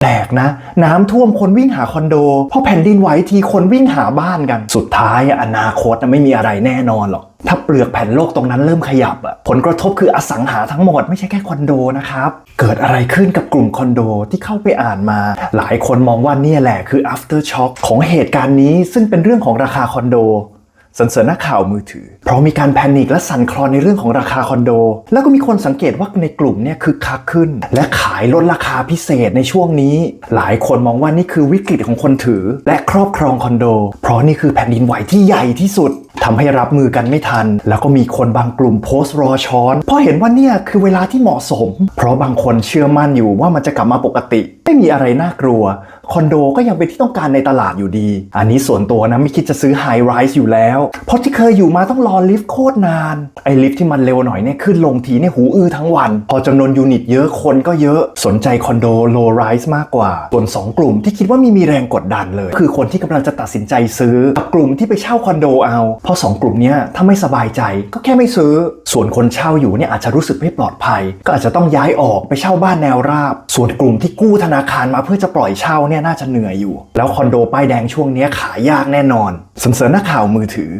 แปลกนะ น้ำท่วมคนวิ่งหาคอนโดพอแผ่นดินไหวทีคนวิ่งหาบ้านกัน สุดท้ายอนาคตนะไม่มีอะไรแน่นอนหรอก ถ้าเปลือกแผ่นโลกตรงนั้นเริ่มขยับอะผลกระทบคืออสังหาทั้งหมดไม่ใช่แค่คอนโดนะครับ เกิดอะไรขึ้นกับกลุ่มคอนโดที่เข้าไปอ่านมา หลายคนมองว่าเนี่ยแหละคือ after shock ของเหตุการณ์นี้ซึ่งเป็นเรื่องของราคาคอนโด สันเสริญนักข่าวมือถือ เพราะมีการแพนิคและสั่นคลอนในเรื่องของราคาคอนโด แล้วก็มีคนสังเกตว่าในกลุ่มเนี่ยคือคักขึ้น และขายลดราคาพิเศษในช่วงนี้ หลายคนมองว่านี่คือวิกฤตของคนถือ และครอบครองคอนโด เพราะนี่คือแผ่นดินไหวที่ใหญ่ที่สุดทำให้รับมือกันไม่ทัน แล้วก็มีคนบางกลุ่มโพสต์รอช้อน เพราะเห็นว่าเนี่ยคือเวลาที่เหมาะสม เพราะบางคนเชื่อมั่นอยู่ว่ามันจะกลับมาปกติ ไม่มีอะไรน่ากลัวคอนโดก็ยังเป็นที่ต้องการในตลาดอยู่ดี อันนี้ส่วนตัวนะไม่คิดจะซื้อไฮไรส์อยู่แล้ว เพราะที่เคยอยู่มาต้องรอลิฟต์โคตรนาน ไอ้ลิฟต์ที่มันเร็วหน่อยเนี่ยขึ้นลงทีเนี่ยหูอื้อทั้งวัน พอจำนวนยูนิตเยอะคนก็เยอะสนใจคอนโดโลไรส์มากกว่า ส่วน 2 กลุ่มที่คิดว่ามีมีแรงกดดันเลย คือคนที่กำลังจะตัดสินใจซื้อกับกลุ่มที่ไปเช่าคอนโดเอาเพราะสองกลุ่มเนี้ยถ้าไม่สบายใจก็แค่ไม่ซื้อ ส่วนคนเช่าอยู่เนี่ยอาจจะรู้สึกไม่ปลอดภัย ก็อาจจะต้องย้ายออกไปเช่าบ้านแนวราบ ส่วนกลุ่มที่กู้ธนาคารมาเพื่อจะปล่อยเช่าเนี่ยน่าจะเหนื่อยอยู่ แล้วคอนโดป้ายแดงช่วงนี้ขายยากแน่นอนสำเสริญนักข่าวมือถือ